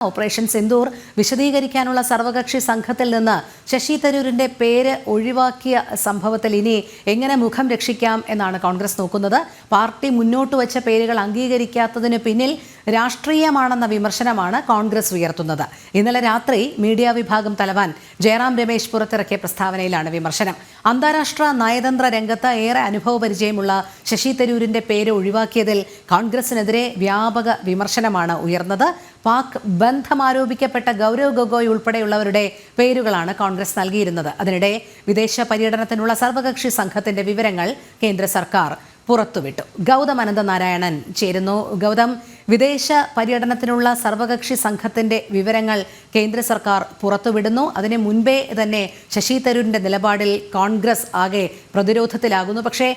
Operation Sindoor വിശദീകരിക്കാനുള്ള സർവകക്ഷി സംഘത്തിൽ നിന്ന് ശശി തരൂരിന്റെ പേര് ഒഴിവാക്കിയ സംഭവത്തിൽ ഇനി എങ്ങനെ മുഖം രക്ഷിക്കാം എന്നാണ് കോൺഗ്രസ് നോക്കുന്നത്. പാർട്ടി മുന്നോട്ട് വച്ച പേരുകൾ അംഗീകരിക്കാത്തതിന് പിന്നിൽ രാഷ്ട്രീയമാണെന്ന വിമർശനമാണ് കോൺഗ്രസ് ഉയർത്തുന്നത്. ഇന്നലെ രാത്രി മീഡിയ വിഭാഗം തലവാൻ ജയറാം രമേശ് പുറത്തിറക്കിയ പ്രസ്താവനയിലാണ് വിമർശനം. അന്താരാഷ്ട്ര നയതന്ത്ര രംഗത്ത് ഏറെ അനുഭവ പരിചയമുള്ള ശശി തരൂരിന്റെ പേര് ഒഴിവാക്കിയതിൽ കോൺഗ്രസിനെതിരെ വ്യാപക വിമർശനമാണ് ഉയർന്നത്. പാക് ബന്ധമാരോപിക്കപ്പെട്ട ഗൗരവ് ഗൊഗോയ് ഉൾപ്പെടെയുള്ളവരുടെ പേരുകളാണ് കോൺഗ്രസ് നൽകിയിരുന്നത്. അതിനിടെ വിദേശ പര്യടനത്തിനുള്ള സർവകക്ഷി സംഘത്തിന്റെ വിവരങ്ങൾ കേന്ദ്ര സർക്കാർ പുറത്തുവിട്ടു. ഗൗതം അനന്തനാരായണൻ ചേരുന്നു. ഗൗതം വിദേശ പര്യടനത്തിനുള്ള സർവകക്ഷി സംഘത്തിന്റെ വിവരങ്ങൾ കേന്ദ്ര സർക്കാർ പുറത്തുവിടുന്നു. അതിന് മുൻപേ തന്നെ ശശി തരൂരിന്റെ നിലപാടിൽ കോൺഗ്രസ് ആകെ പ്രതിരോധത്തിലാകുന്നു. പക്ഷേ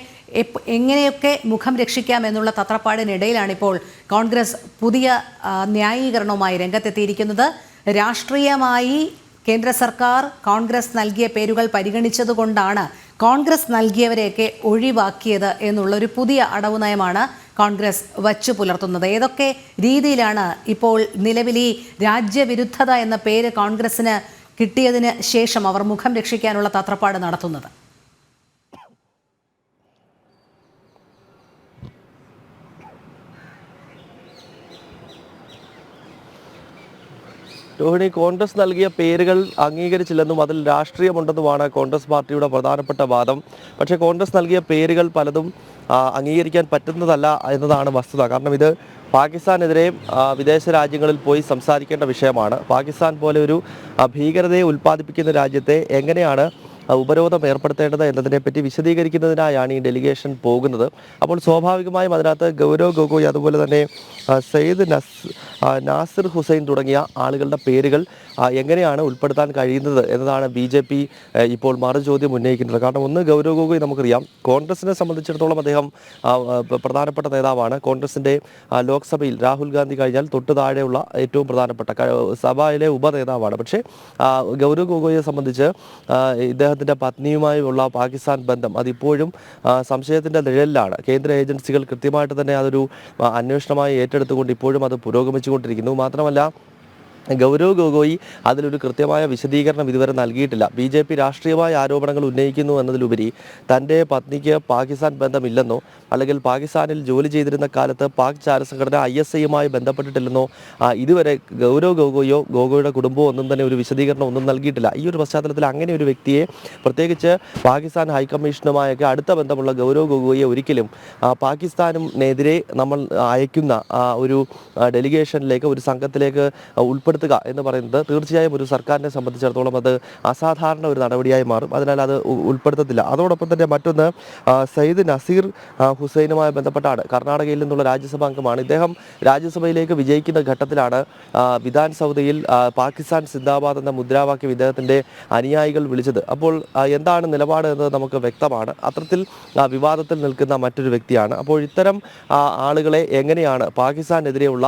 എങ്ങനെയൊക്കെ മുഖം രക്ഷിക്കാം എന്നുള്ള തത്രപ്പാടിനിടയിലാണിപ്പോൾ കോൺഗ്രസ് പുതിയ ന്യായീകരണവുമായി രംഗത്തെത്തിയിരിക്കുന്നത്. രാഷ്ട്രീയമായി കേന്ദ്ര സർക്കാർ കോൺഗ്രസ് നൽകിയ പേരുകൾ പരിഗണിച്ചതുകൊണ്ടാണ് കോൺഗ്രസ് നൽകിയവരെയൊക്കെ ഒഴിവാക്കിയത് എന്നുള്ളൊരു പുതിയ അടവ് നയമാണ് കോൺഗ്രസ് വച്ചു പുലർത്തുന്നത്. ഏതൊക്കെ രീതിയിലാണ് ഇപ്പോൾ നിലവിൽ ഈ രാജ്യവിരുദ്ധത എന്ന പേര് കോൺഗ്രസിന് കിട്ടിയതിന് ശേഷം അവർ മുഖം രക്ഷിക്കാനുള്ള തത്രപ്പാട് നടത്തുന്നത്? രോഹിണി കോൺഗ്രസ് നൽകിയ പേരുകൾ അംഗീകരിച്ചില്ലെന്നും അതിൽ രാഷ്ട്രീയമുണ്ടെന്നുമാണ് കോൺഗ്രസ് പാർട്ടിയുടെ പ്രധാനപ്പെട്ട വാദം. പക്ഷേ കോൺഗ്രസ് നൽകിയ പേരുകൾ പലതും അംഗീകരിക്കാൻ പറ്റുന്നതല്ല എന്നതാണ് വസ്തുത. കാരണം ഇത് പാകിസ്ഥാനെതിരെ വിദേശ രാജ്യങ്ങളിൽ പോയി സംസാരിക്കേണ്ട വിഷയമാണ്. പാകിസ്ഥാൻ പോലെ ഒരു ഭീകരതയെ ഉൽപ്പാദിപ്പിക്കുന്ന രാജ്യത്തെ എങ്ങനെയാണ് ഉപരോധം ഏർപ്പെടുത്തേണ്ടത് എന്നതിനെപ്പറ്റി വിശദീകരിക്കുന്നതിനായാണ് ഈ ഡെലിഗേഷൻ പോകുന്നത്. അപ്പോൾ സ്വാഭാവികമായും അതിനകത്ത് ഗൗരവ് ഗൊഗോയ് അതുപോലെ തന്നെ സയ്യിദ് നസ് നാസിർ ഹുസൈൻ തുടങ്ങിയ ആളുകളുടെ പേരുകൾ എങ്ങനെയാണ് ഉൾപ്പെടുത്താൻ കഴിയുന്നത് എന്നതാണ് ബി ജെ പി ഇപ്പോൾ മറുചോദ്യം ഉന്നയിക്കുന്നത്. കാരണം ഒന്ന് ഗൗരവ് ഗൊഗോയ് നമുക്കറിയാം കോൺഗ്രസിനെ സംബന്ധിച്ചിടത്തോളം അദ്ദേഹം പ്രധാനപ്പെട്ട നേതാവാണ്. കോൺഗ്രസിന്റെ ലോക്സഭയിൽ രാഹുൽ ഗാന്ധി കഴിഞ്ഞാൽ തൊട്ടു താഴെയുള്ള ഏറ്റവും പ്രധാനപ്പെട്ട സഭയിലെ ഉപനേതാവാണ്. പക്ഷേ ഗൗരവ് ഗൊഗോയെ സംബന്ധിച്ച് ആ, ഇദ്ദേഹത്തിന്റെ പത്നിയുമായുള്ള പാകിസ്ഥാൻ ബന്ധം അതിപ്പോഴും സംശയത്തിന്റെ നിഴലിലാണ്. കേന്ദ്ര ഏജൻസികൾ കൃത്യമായിട്ട് തന്നെ അതൊരു അന്വേഷണമായി ഏറ്റെടുത്തുകൊണ്ട് ഇപ്പോഴും അത് പുരോഗമിച്ചുകൊണ്ടിരിക്കുന്നു. മാത്രമല്ല ഗൗരവ് ഗൊഗോയി അതിലൊരു കൃത്യമായ വിശദീകരണം ഇതുവരെ നൽകിയിട്ടില്ല. ബി ജെ പി രാഷ്ട്രീയമായ ആരോപണങ്ങൾ ഉന്നയിക്കുന്നു എന്നതിലുപരി തന്റെ പത്നിക്ക് പാകിസ്ഥാൻ ബന്ധമില്ലെന്നോ അല്ലെങ്കിൽ പാകിസ്ഥാനിൽ ജോലി ചെയ്തിരുന്ന കാലത്ത് പാക് ചാരസംഘടന ഐ എസ് ഐയുമായി ബന്ധപ്പെട്ടിട്ടില്ലെന്നോ ഇതുവരെ ഗൗരവ് ഗൊഗോയോ ഗൊഗോയുടെ കുടുംബമോ ഒന്നും തന്നെ ഒരു വിശദീകരണം ഒന്നും നൽകിയിട്ടില്ല. ഈ ഒരു പശ്ചാത്തലത്തിൽ അങ്ങനെ ഒരു വ്യക്തിയെ പ്രത്യേകിച്ച് പാകിസ്ഥാൻ ഹൈക്കമ്മീഷനുമായൊക്കെ അടുത്ത ബന്ധമുള്ള ഗൗരവ് ഗൊഗോയെ ഒരിക്കലും പാകിസ്ഥാനും എതിരെ നമ്മൾ അയക്കുന്ന ഒരു ഡെലിഗേഷനിലേക്ക് ഒരു സംഘത്തിലേക്ക് ഉൾപ്പെടുത്തുക എന്ന് പറയുന്നത് തീർച്ചയായും ഒരു സർക്കാരിനെ സംബന്ധിച്ചിടത്തോളം അത് അസാധാരണ ഒരു നടപടിയായി മാറും. അതിനാൽ അത് ഉൾപ്പെടുത്തത്തില്ല. അതോടൊപ്പം തന്നെ മറ്റൊന്ന് സയ്യിദ് നസീർ ഹുസൈനുമായി ബന്ധപ്പെട്ടാണ്. കർണാടകയിൽ നിന്നുള്ള രാജ്യസഭാ അംഗമാണ്. ഇദ്ദേഹം രാജ്യസഭയിലേക്ക് വിജയിക്കുന്ന ഘട്ടത്തിലാണ് വിധാൻ സൗദയിൽ പാകിസ്ഥാൻ സിന്ദാബാദ് എന്ന മുദ്രാവാക്യം ഇദ്ദേഹത്തിന്റെ അനുയായികൾ വിളിച്ചത്. അപ്പോൾ എന്താണ് നിലപാട് എന്നത് നമുക്ക് വ്യക്തമാണ്. അത്തരത്തിൽ വിവാദത്തിൽ നിൽക്കുന്ന മറ്റൊരു വ്യക്തിയാണ്. അപ്പോൾ ഇത്തരം ആളുകളെ എങ്ങനെയാണ് പാകിസ്ഥാനെതിരെയുള്ള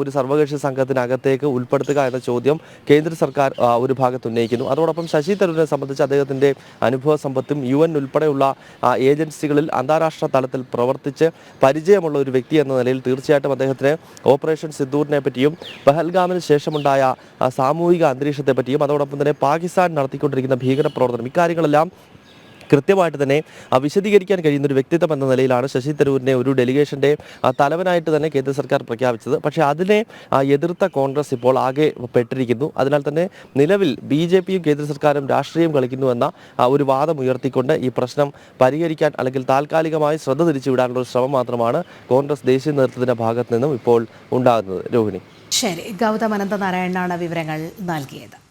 ഒരു സർവകക്ഷി സംഘത്തിനകത്തേക്ക് ഉൾപ്പെടുത്തുക എന്ന ചോദ്യം കേന്ദ്ര സർക്കാർ ഒരു ഭാഗത്ത് ഉന്നയിക്കുന്നു. അതോടൊപ്പം ശശി തരൂരിനെ സംബന്ധിച്ച് അദ്ദേഹത്തിന്റെ അനുഭവ സമ്പത്തും യു എൻ ഉൾപ്പെടെയുള്ള ഏജൻസികളിൽ അന്താരാഷ്ട്ര തലത്തിൽ പ്രവർത്തിച്ച് പരിചയമുള്ള ഒരു വ്യക്തി എന്ന നിലയിൽ തീർച്ചയായിട്ടും അദ്ദേഹത്തിന് ഓപ്പറേഷൻ സിദ്ദൂറിനെ പറ്റിയും പഹൽഗാമിന് ശേഷമുണ്ടായ സാമൂഹിക അന്തരീക്ഷത്തെ പറ്റിയും അതോടൊപ്പം തന്നെ പാകിസ്ഥാൻ നടത്തിക്കൊണ്ടിരിക്കുന്ന ഭീകര പ്രവർത്തനം ഇക്കാര്യങ്ങളെല്ലാം കൃത്യമായിട്ട് തന്നെ വിശദീകരിക്കാൻ കഴിയുന്ന ഒരു വ്യക്തിത്വം എന്ന നിലയിലാണ് ശശി തരൂരിനെ ഒരു ഡെലിഗേഷന്റെ തലവനായിട്ട് തന്നെ കേന്ദ്ര സർക്കാർ പ്രഖ്യാപിച്ചത്. പക്ഷേ അതിനെ എതിർത്ത കോൺഗ്രസ് ഇപ്പോൾ ആകെ പെട്ടിരിക്കുന്നു. അതിനാൽ തന്നെ നിലവിൽ ബി ജെ പിയും കേന്ദ്ര സർക്കാരും രാഷ്ട്രീയം കളിക്കുന്നു എന്ന ഒരു വാദം ഉയർത്തിക്കൊണ്ട് ഈ പ്രശ്നം പരിഹരിക്കാൻ അല്ലെങ്കിൽ താൽക്കാലികമായി ശ്രദ്ധ തിരിച്ചുവിടാനുള്ള ശ്രമം മാത്രമാണ് കോൺഗ്രസ് ദേശീയ നേതൃത്വത്തിന്റെ ഭാഗത്ത് നിന്നും ഇപ്പോൾ ഉണ്ടാകുന്നത്. രോഹിണി. ശരി. ഗൗതം അനന്തനാരായണനാണ് വിവരങ്ങൾ നൽകിയത്.